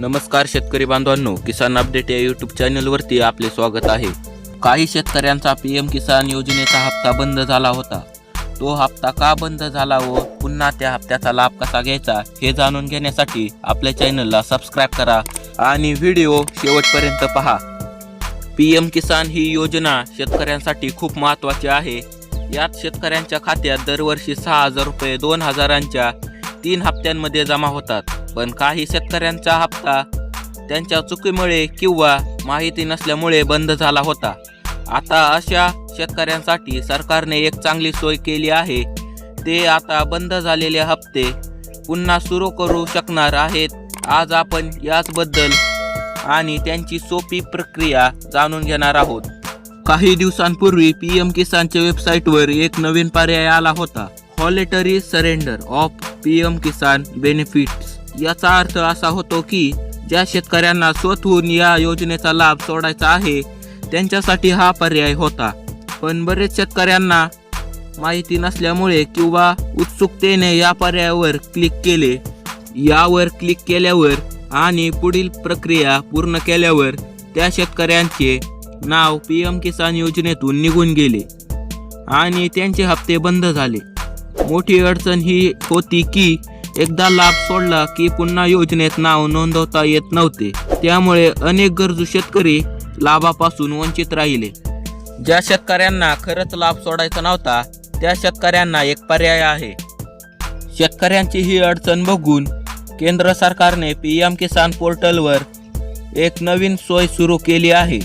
नमस्कार शेतकरी बांधवांनो किसान अपडेट या यूट्यूब चॅनलवरती आपले स्वागत आहे. काही शेतकऱ्यांचा पी एम किसान योजनेचा हप्ता बंद झाला होता. तो हप्ता का बंद झाला व पुन्हा त्या हप्त्याचा लाभ कसा घ्यायचा हे जाणून घेण्यासाठी आपल्या चॅनलला सबस्क्राईब करा आणि व्हिडिओ शेवटपर्यंत पहा. पी एम किसान ही योजना शेतकऱ्यांसाठी खूप महत्त्वाची आहे. यात शेतकऱ्यांच्या खात्यात दरवर्षी सहा हजार रुपये दोन हजारांच्या तीन हप्त्यांमध्ये जमा होतात. पण काही शेतकऱ्यांचा हप्ता त्यांच्या चुकीमुळे किंवा माहिती नसल्यामुळे बंद झाला होता. आता अशा शेतकऱ्यांसाठी सरकारने एक चांगली सोय केली आहे. ते आता बंद झालेले हप्ते पुन्हा सुरू करू शकणार आहेत. आज आपण याचबद्दल आणि त्यांची सोपी प्रक्रिया जाणून घेणार आहोत. काही दिवसांपूर्वी पी एम किसानच्या वेबसाईटवर एक नवीन पर्याय आला होता. Voluntary surrender of P M Kisan benefits याचा अर्थ असा होतो की ज्या शेतकऱ्यांना स्वतःहून या योजनेचा लाभ सोडायचा आहे त्यांच्यासाठी हा पर्याय होता. पण बरेच शेतकऱ्यांना माहिती नसल्यामुळे किंवा उत्सुकतेने या पर्यायावर क्लिक केले. यावर क्लिक केल्यावर आणि पुढील प्रक्रिया पूर्ण केल्यावर त्या शेतकऱ्यांचे नाव पी एम किसान योजनेतून निघून गेले आणि त्यांचे हप्ते बंद झाले. मोठी अडचण ही होती की एकदा लाभ सोडला की पुन्हा योजनेत नाव नोंदवता येत नव्हते. त्यामुळे अनेक गरजू शेतकरी लाभापासून वंचित राहिले. ज्या शेतकऱ्यांना खरंच लाभ सोडायचा नव्हता त्या शेतकऱ्यांना एक पर्याय आहे. शेतकऱ्यांची ही अडचण बघून केंद्र सरकारने पी एम किसान पोर्टलवर एक नवीन सोय सुरू केली आहे.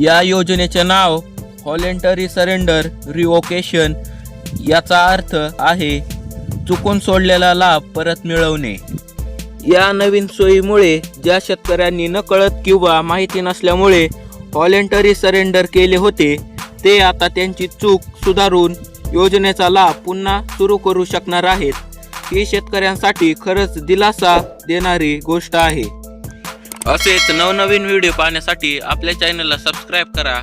या योजनेचे नाव व्हॉलेंटरी सरेंडर रिओकेशन याचा अर्थ आहे चुकून सोडलेला लाभ परत मिळवणे. या नवीन सोयीमुळे ज्या शेतकऱ्यांनी नकळत किंवा माहिती नसल्यामुळे व्हॉलेंटरी सरेंडर केले होते ते आता त्यांची चूक सुधारून योजनेचा लाभ पुन्हा सुरू करू शकणार आहेत. ही शेतकऱ्यांसाठी खरंच दिलासा देणारी गोष्ट आहे. असेच नवनवीन व्हिडिओ पाहण्यासाठी आपल्या चॅनलला सबस्क्राईब करा.